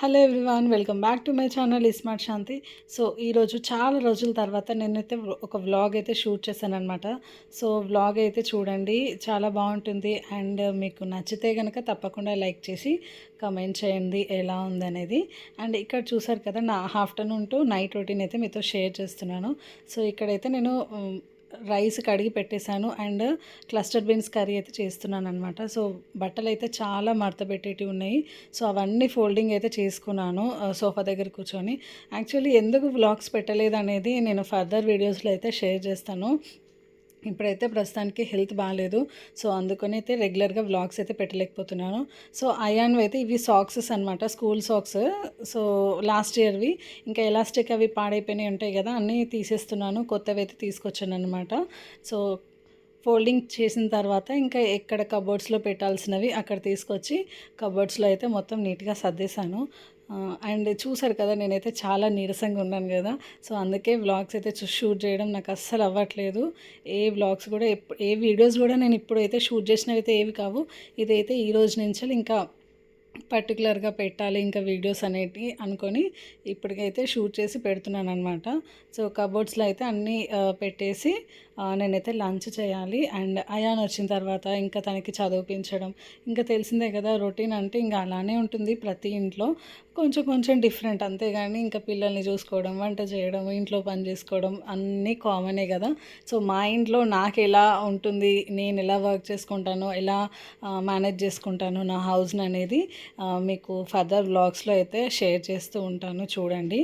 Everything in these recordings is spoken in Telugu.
Hello everyone welcome back to my channel iSmart Shanti. So ఈరోజు చాలా రోజుల తర్వాత నేనైతే ఒక వ్లాగ్ అయితే షూట్ చేశాను అనమాట సో వ్లాగ్ అయితే చూడండి చాలా బాగుంటుంది. అండ్ మీకు నచ్చితే కనుక తప్పకుండా లైక్ చేసి కమెంట్ చేయండి ఎలా ఉందనేది. అండ్ ఇక్కడ చూసారు కదా నా ఆఫ్టర్నూన్ టు నైట్ రొటీన్ అయితే మీతో షేర్ చేస్తున్నాను. సో ఇక్కడైతే నేను రైస్ కడిగి పెట్టేశాను అండ్ క్లస్టర్ బీన్స్ కర్రీ అయితే చేస్తున్నాను అనమాట సో బట్టలు అయితే చాలా మడతపెట్టేటివి ఉన్నాయి. సో అవన్నీ ఫోల్డింగ్ అయితే చేసుకున్నాను సోఫా దగ్గర కూర్చొని. యాక్చువల్లీ ఎందుకు వ్లాగ్స్ పెట్టలేదు అనేది నేను ఫర్దర్ వీడియోస్లో అయితే షేర్ చేస్తాను. ఇప్పుడైతే ప్రస్తుతానికి హెల్త్ బాగాలేదు. సో అందుకని అయితే రెగ్యులర్గా వ్లాగ్స్ అయితే పెట్టలేకపోతున్నాను. సో అయాన్ అయితే ఇవి సాక్సెస్ అనమాట స్కూల్ సాక్స్. సో లాస్ట్ ఇయర్వి. ఇంకా ఎలాస్టిక్ అవి పాడైపోయినాయి ఉంటాయి కదా అన్నీ తీసేస్తున్నాను. కొత్తవి అయితే తీసుకొచ్చాను అనమాట సో ఫోల్డింగ్ చేసిన తర్వాత ఇంకా ఎక్కడ కబోర్డ్స్లో పెట్టాల్సినవి అక్కడ తీసుకొచ్చి కబోర్డ్స్లో అయితే మొత్తం నీట్గా సర్దేశాను. అండ్ చూసారు కదా నేనైతే చాలా నీరసంగా ఉన్నాను కదా. సో అందుకే వ్లాగ్స్ అయితే షూట్ చేయడం నాకు అస్సలు అవ్వట్లేదు. ఏ వ్లాగ్స్ కూడా ఏ వీడియోస్ కూడా నేను ఇప్పుడు అయితే షూట్ చేసినవి అయితే ఏవి కావు. ఇదైతే ఈ రోజు నుంచి ఇంకా పర్టికులర్గా పెట్టాలి ఇంకా వీడియోస్ అనేటివి అనుకొని ఇప్పటికైతే షూట్ చేసి పెడుతున్నాను అనమాట సో కబోర్డ్స్లో అయితే అన్నీ పెట్టేసి నేనైతే లంచ్ చేయాలి. అండ్ అయాన్ వచ్చిన తర్వాత ఇంకా తనకి చదివించడం ఇంకా తెలిసిందే కదా రొటీన్ అంటే ఇంకా అలానే ఉంటుంది ప్రతి ఇంట్లో. కొంచెం కొంచెం డిఫరెంట్ అంతేగాని ఇంకా పిల్లల్ని చూసుకోవడం వంట చేయడం ఇంట్లో పని చేసుకోవడం అన్నీ కామనే కదా. సో మా ఇంట్లో నాకు ఎలా ఉంటుంది నేను ఎలా వర్క్ చేసుకుంటాను ఎలా మేనేజ్ చేసుకుంటాను నా హౌస్ని అనేది మీకు ఫర్దర్ వ్లాగ్స్లో అయితే షేర్ చేస్తూ ఉంటాను. చూడండి.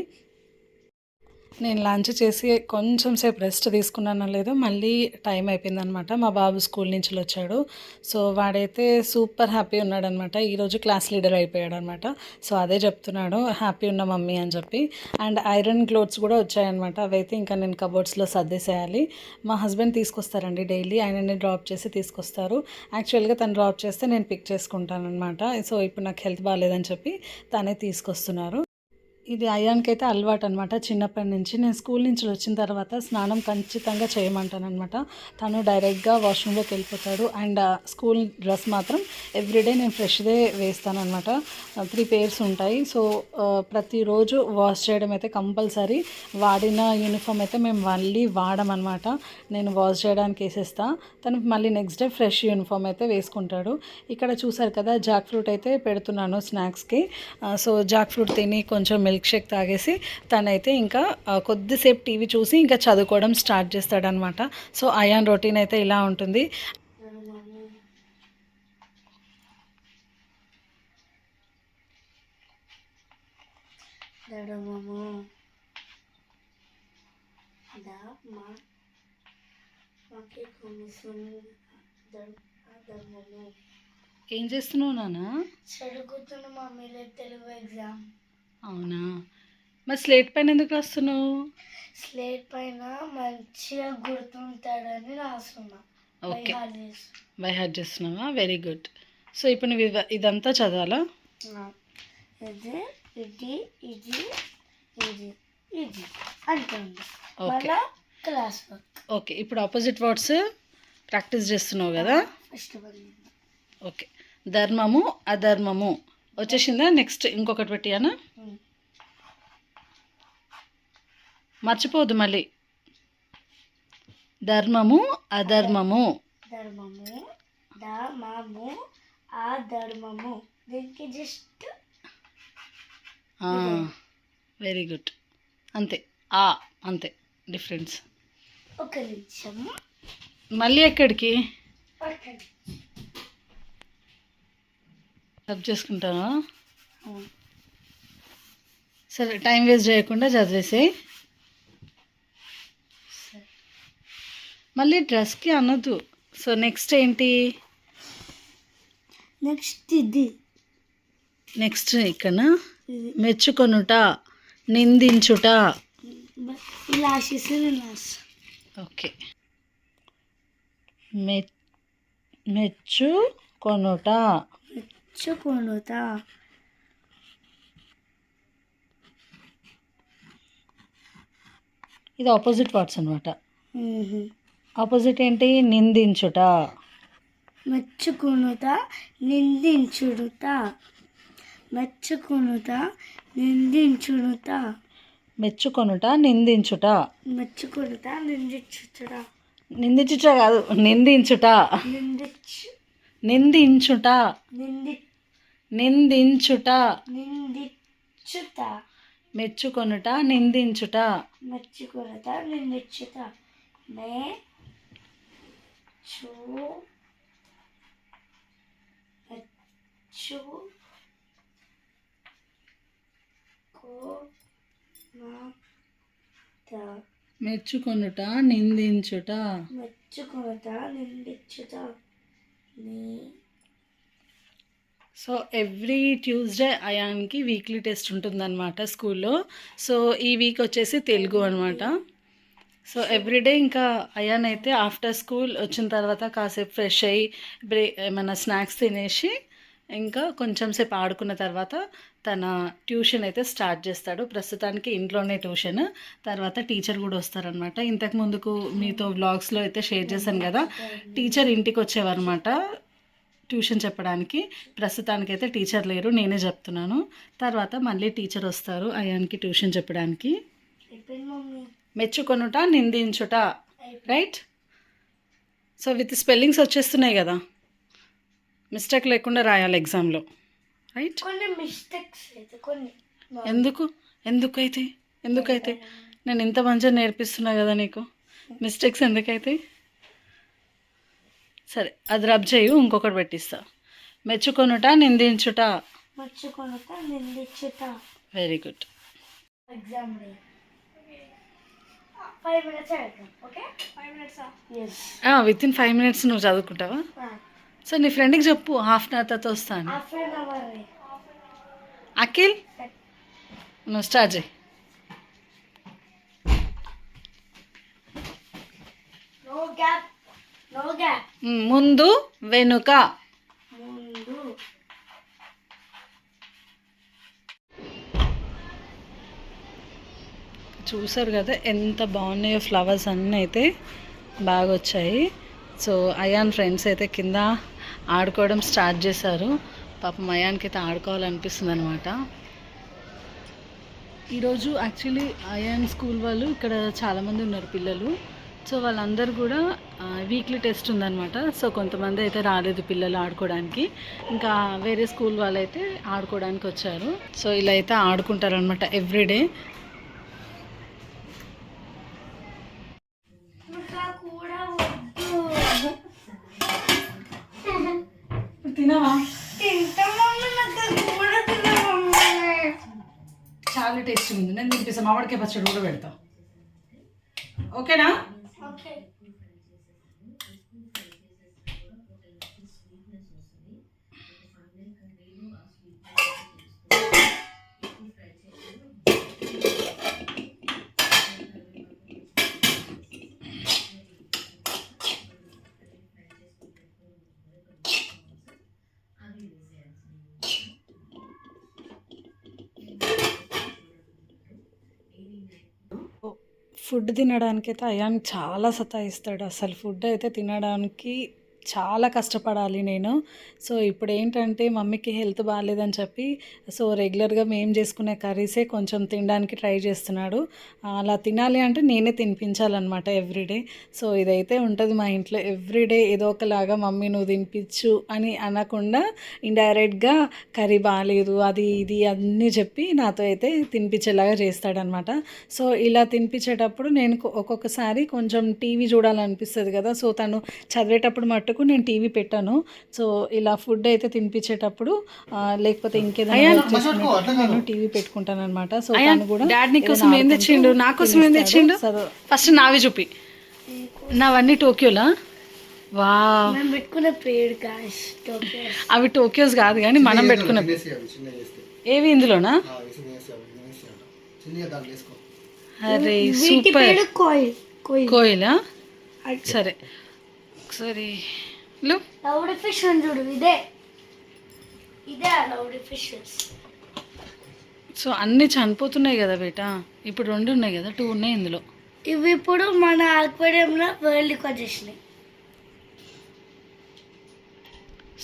నేను లంచ్ చేసి కొంచెం సేపు రెస్ట్ తీసుకున్నానో లేదో మళ్ళీ టైం అయిపోయిందనమాట. మా బాబు స్కూల్ నుంచి వచ్చాడు. సో వాడైతే సూపర్ హ్యాపీ ఉన్నాడనమాట. ఈరోజు క్లాస్ లీడర్ అయిపోయాడు అనమాట సో అదే చెప్తున్నాడు హ్యాపీ ఉన్న మమ్మీ అని చెప్పి. అండ్ ఐరన్ క్లోత్స్ కూడా వచ్చాయన్నమాట అవైతే ఇంకా నేను కబోర్డ్స్లో సర్దేసేయాలి. మా హస్బెండ్ తీసుకొస్తారండి డైలీ. ఆయనని డ్రాప్ చేసి తీసుకొస్తారు. యాక్చువల్గా తను డ్రాప్ చేస్తే నేను పిక్ చేసుకుంటానమాట సో ఇప్పుడు నాకు హెల్త్ బాగాలేదని చెప్పి తనే తీసుకొస్తున్నారు. ఇది అయాన్కి అయితే అలవాటు అనమాట చిన్నప్పటి నుంచి నేను స్కూల్ నుంచి వచ్చిన తర్వాత స్నానం ఖచ్చితంగా చేయమంటాను అనమాట తను డైరెక్ట్గా వాష్రూమ్లోకి వెళ్ళిపోతాడు. అండ్ స్కూల్ డ్రెస్ మాత్రం ఎవ్రీడే నేను ఫ్రెష్దే వేస్తాను అనమాట త్రీ పేర్స్ ఉంటాయి. సో ప్రతిరోజు వాష్ చేయడం అయితే కంపల్సరీ. వాడిన యూనిఫామ్ అయితే మేము మళ్ళీ వాడమన్నమాట. నేను వాష్ చేయడానికి వేసేస్తా. తను మళ్ళీ నెక్స్ట్ డే ఫ్రెష్ యూనిఫామ్ అయితే వేసుకుంటాడు. ఇక్కడ చూసారు కదా జాక్ ఫ్రూట్ అయితే పెడుతున్నాను స్నాక్స్కి. సో జాక్ ఫ్రూట్ తిని కొంచెం మిల్క్ షేక్ తాగేసి తనైతే ఇంకా కొద్దిసేపు టీవీ చూసి ఇంకా చదువుకోవడం స్టార్ట్ చేస్తాడనమాట. సో అయాన్ రొటీన్ అయితే ఇలా ఉంటుంది. దడమము మాకి దడమము ఏం చేస్తున్నావు నాన్న? చదువుకుతున్న మమ్మీలో తెలుగు ఎగ్జామ్. అవునా? మరి స్లేట్ పైన ఎందుకు రాస్తున్నావు? స్లేట్ పైన మంచిగా గుర్తుంటాడని రాస్తున్నా. ఓకే. బై హార్ట్ చేస్తున్నావా? Very good. సో ఇప్పుడు నువ్వు ఇదంతా చదవాలా? ఇది ఇది ఇది ఇది ఇది అంటుంది. ఓకే. మళ్ళా క్లాస్ వర్క్. ఓకే. ఇప్పుడు ఆపోజిట్ వర్డ్స్ ప్రాక్టీస్ చేస్తున్నావు కదా? ఓకే. ధర్మము అధర్మము. వచ్చేసిందా? నెక్స్ట్ ఇంకొకటి పెట్టియానా? మర్చిపోదు మళ్ళీ. ధర్మము అధర్మము. ధర్మము ధర్మము ఆ ధర్మము దీనికి జస్ట్ వెరీ గుడ్ అంతే. ఆ అంతే. డిఫరెన్స్ ఒక నిమిషం మళ్ళీ ఎక్కడికి? సబ్ చేసుకుంటావా? సరే టైం వేస్ట్ చేయకుండా చదివేసి మళ్ళీ డ్రెస్కి అనొద్దు. సో నెక్స్ట్ ఏంటి? నెక్స్ట్ ఇది. నెక్స్ట్ ఇక్కడ మెచ్చుకొనుట నిందించుట. ఓకే. మె మెచ్చు కొనుట చెప్పుకుంటా ఇది ఆపోజిట్ వర్డ్స్ అనమాట ఆపోజిట్ ఏంటి? నిందించుట. మెచ్చుకునుట నిందించుడుట మెచ్చుకొనుట నిందించునుట మెచ్చుకొనుట నిందించుట. మెచ్చుకొనుట నిందించుట నిందించుట కాదు నిందించుట. నిందించు. నిందించుట. నింది నిందించుట. నిందించుట. మెచ్చుకొనుట నిందించుట. మెచ్చుకొనుట నిందించుట. మే చూ మెచ్చు మెచ్చుకొనుట నిందించుట. మెచ్చుకొనుట నిందించుట. నీ సో ఎవ్రీ ట్యూస్డే అయాన్కి వీక్లీ టెస్ట్ ఉంటుందన్నమాట స్కూల్లో. సో ఈ వీక్ వచ్చేసి తెలుగు అనమాట సో ఎవ్రీడే ఇంకా అయాన్ అయితే ఆఫ్టర్ స్కూల్ వచ్చిన తర్వాత కాసేపు ఫ్రెష్ అయ్యి బ్రే ఏమైనా స్నాక్స్ తినేసి ఇంకా కొంచెం సేపు ఆడుకున్న తర్వాత తన ట్యూషన్ అయితే స్టార్ట్ చేస్తాడు. ప్రస్తుతానికి ఇంట్లోనే ట్యూషన్. తర్వాత టీచర్ కూడా వస్తారనమాట ఇంతకు ముందుకు మీతో వ్లాగ్స్లో అయితే షేర్ చేశాను కదా. టీచర్ ఇంటికి వచ్చేవారనమాట ట్యూషన్ చెప్పడానికి ప్రస్తుతానికి అయితే టీచర్ లేరు నేనే చెప్తున్నాను. తర్వాత మళ్ళీ టీచర్ వస్తారు అయాన్కి ట్యూషన్ చెప్పడానికి. మెచ్చుకొనుట నిందించుట రైట్ సో విత్ స్పెల్లింగ్స్ వచ్చేస్తున్నాయి కదా. మిస్టేక్ లేకుండా రాయాలి ఎగ్జామ్లో రైట్ ఎందుకు? ఎందుకైతే? ఎందుకైతే? నేను ఇంత మంచిగా నేర్పిస్తున్నా కదా నీకు. మిస్టేక్స్ ఎందుకైతే? సరే అది రబ్ చేయు ఇంకొకటి పెట్టిస్తా. మెచ్చుకొనుట నిందించుట. మర్చుకొనుట నిందించుట. Very good exam with in five minutes నువ్వు చదువుకుంటావా? సో నీ ఫ్రెండ్కి చెప్పు హాఫ్ అన్ అవర్ తర్వాత వస్తాను. Half an hour Akhil? నువ్వు స్టార్ట్ చేయి. నో గ్యాప్ నో గ్యాప్ మ్, ముందు వెనుక. చూసారు కదా ఎంత బాగున్నాయో ఫ్లవర్స్ అన్నీ అయితే బాగా వచ్చాయి సో అయాన్ ఫ్రెండ్స్ అయితే కింద ఆడుకోవడం స్టార్ట్ చేశారు. పాపం అయాన్కి అయితే ఆడుకోవాలనిపిస్తుంది అనమాట ఈరోజు యాక్చువల్లీ అయాన్ స్కూల్ వాళ్ళు ఇక్కడ చాలామంది ఉన్నారు పిల్లలు. సో వాళ్ళందరూ కూడా వీక్లీ టెస్ట్ ఉందన్నమాట. సో కొంతమంది అయితే రాలేదు పిల్లలు ఆడుకోవడానికి. ఇంకా వేరే స్కూల్ వాళ్ళు అయితే ఆడుకోవడానికి వచ్చారు. సో ఇలా అయితే ఆడుకుంటారనమాట ఎవ్రీడే తినవా? చాలా టేస్ట్ ఉంది. నేను తినిపిస్తాను మామిడికాయ పచ్చడి కూడా పెడతా. ఓకేనా? ఓకే ఫుడ్ తినడానికైతే అయాన్ చాలా సతాయిస్తాడు. అసలు ఫుడ్ అయితే తినడానికి చాలా కష్టపడాలి నేను. సో ఇప్పుడు ఏంటంటే మమ్మీకి హెల్త్ బాగాలేదని చెప్పి సో రెగ్యులర్గా మేము చేసుకునే కర్రీసే కొంచెం తినడానికి ట్రై చేస్తున్నాడు. అలా తినాలి అంటే నేనే తినిపించాలన్నమాట ఎవ్రీడే సో ఇదైతే ఉంటుంది మా ఇంట్లో. ఎవ్రీడే ఏదో ఒకలాగా మమ్మీ నువ్వు తినిపించు అని అనకుండా ఇండైరెక్ట్గా కర్రీ బాగాలేదు అది ఇది అన్నీ చెప్పి నాతో అయితే తినిపించేలాగా చేస్తాడనమాట సో ఇలా తినిపించేటప్పుడు నేను ఒక్కొక్కసారి కొంచెం టీవీ చూడాలనిపిస్తుంది కదా. సో తను చదివేటప్పుడు మట్టుకు నేను టీవీ పెట్టాను. సో ఇలా ఫుడ్ అయితే తినిపించేటప్పుడు లేకపోతే ఇంకేదైనా టీవీ పెట్టుకుంటాను అనమాట సో తను కూడా డాడ్ నీ కోసం ఏం తెచ్చిండు? నా కోసం ఏం తెచ్చిండు? ఫస్ట్ నావి చూపి. నావన్నీ టోక్యోలా? వా పెట్టుకున్న అవి టోక్యోస్ కాదు కానీ మనం పెట్టుకున్న ఏవి ఇందులోనా? అరే వీటి సూపర్. పేరు కోయిల్. సరే. ఒకసారి లో లౌడ్ ఫిష్ ఉంది చూడు ఇదే. ఇదే లౌడ్ ఫిషెస్. సో అన్నీ చనిపోతున్నాయి కదా బేటా? ఇప్పుడు రెండు ఉన్నాయి కదా టూ ఉన్నాయి ఇందులో. ఇవి ఇప్పుడు మన ఆక్వేరియంలో వరల్డ్కి వచ్చేసినాయి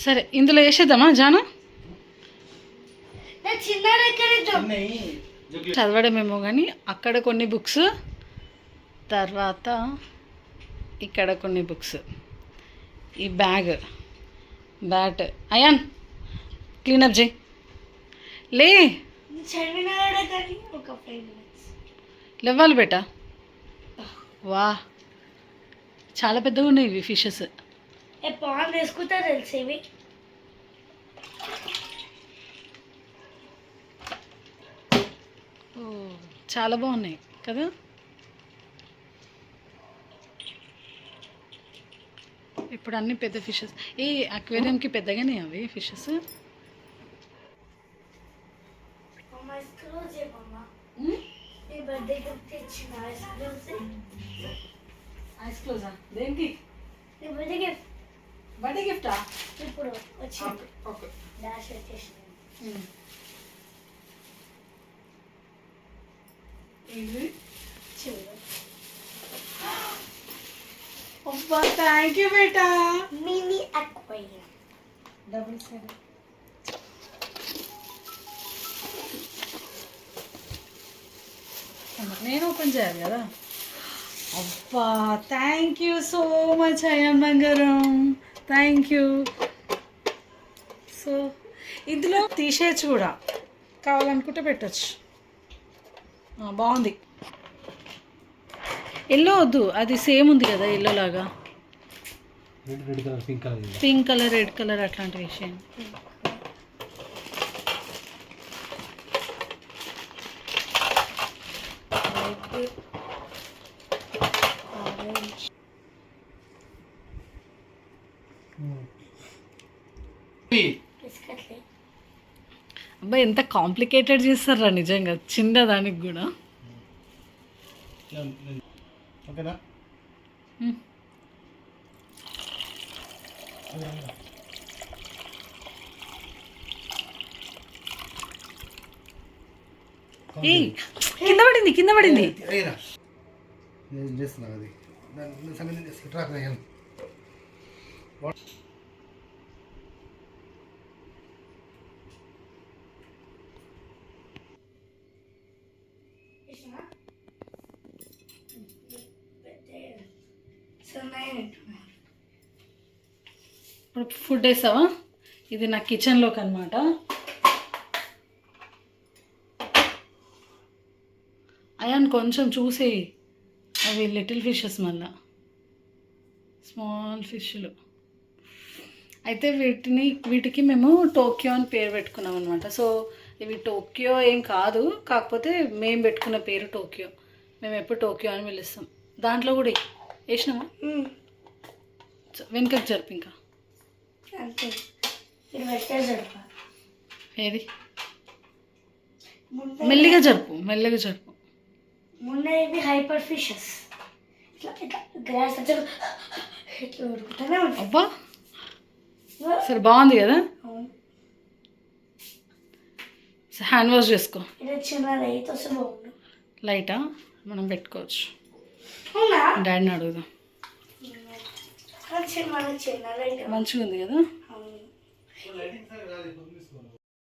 సరే ఇందులో వేసేద్దామా జానా? చదవడమేమో కానీ అక్కడ కొన్ని బుక్స్ తర్వాత ఇక్కడ కొన్ని బుక్స్. ఈ బ్యాగ్. బ్యాట్. అయాన్ క్లీనప్ చేయి. లే. లేవాలి బేటా. వా. చాలా పెద్దగా ఉన్నాయి ఇవి ఫిషెస్ పాన్ తీసుకుంటా తెలుసు ఇవి? చాలా బాగున్నాయి కదా? ఇప్పుడు అన్ని పెద్ద ఫిషెస్ ఏ అక్వేరియంకి పెద్దగానే అవి ఫిషెస్ అమ్మ ఐస్ క్రీమ్ చేయమమ్మ నీ బర్త్డే గిఫ్ట్ ఇచ్చిన ఐస్ క్రీమ్ ఐస్ క్లోజా దేనికి? నీ బర్త్డే గిఫ్ట్. బర్త్డే గిఫ్టా? ఇప్పుడు వచ్చింది. ఓకే డాష్ వచ్చేసింది. ఇది చూడు అబ్బా thank you beta. Mini aquarium. Double side నేను ఓపెన్ చేయాలి కదా? అబ్బా thank you so much Ayaan బంగారం. థ్యాంక్ యూ సో ఇందులో తీసేయచ్చు కూడా. కావాలనుకుంటే పెట్టచ్చు. బాగుంది. ఎల్లో వద్దు అది సేమ్ ఉంది కదా ఎల్లో లాగా. పింక్ కలర్ రెడ్ కలర్ అట్లాంటి విషయం. అబ్బాయి ఎంత కాంప్లికేటెడ్ చేస్తారా నిజంగా చిన్న దానికి కూడా ఓకేనా Hmm. ఏ కింద పడింది కింద పడింది అయ్యరా నేను చేస్తున్నాను అది దాని సంగతి చేసి ట్రాక్ అయ్యాను సో నైన్ ఇప్పుడు ఫుడ్ వేసావా? ఇది నా కిచెన్లోకి అనమాట అయాన్ కొంచెం చూసి అవి లిటిల్ ఫిషెస్ మళ్ళా. స్మాల్ ఫిష్లు అయితే వీటిని వీటికి మేము టోక్యో అని పేరు పెట్టుకున్నాం అనమాట సో ఇవి టోక్యో ఏం కాదు. కాకపోతే మేము పెట్టుకున్న పేరు టోక్యో మేము ఎప్పుడు టోక్యో అని పిలుస్తాం. దాంట్లో కూడా వేసినామా వెనుకకి జరిపి ఇంకా. అంతే. ఇది పెట్టే జరుపు. ఏది? మెల్లిగా జరుపు మెల్లిగా జరుపు. ముందే ఇవి హైపర్ ఫిషెస్ ఇట్లా ఇట్లా గ్రాస్ వచ్చి ఇట్లా ఉరుకుతూనే ఉంటాయి. అబ్బా! సరే బాగుంది కదా. హ్యాండ్ వాష్ చేసుకో. ఇది లైటా మనం పెట్టుకోవచ్చు. డాడీని అడుగుదాం కానీ చిన్న మన చిన్నది అయితే మంచిగా ఉంది కదా?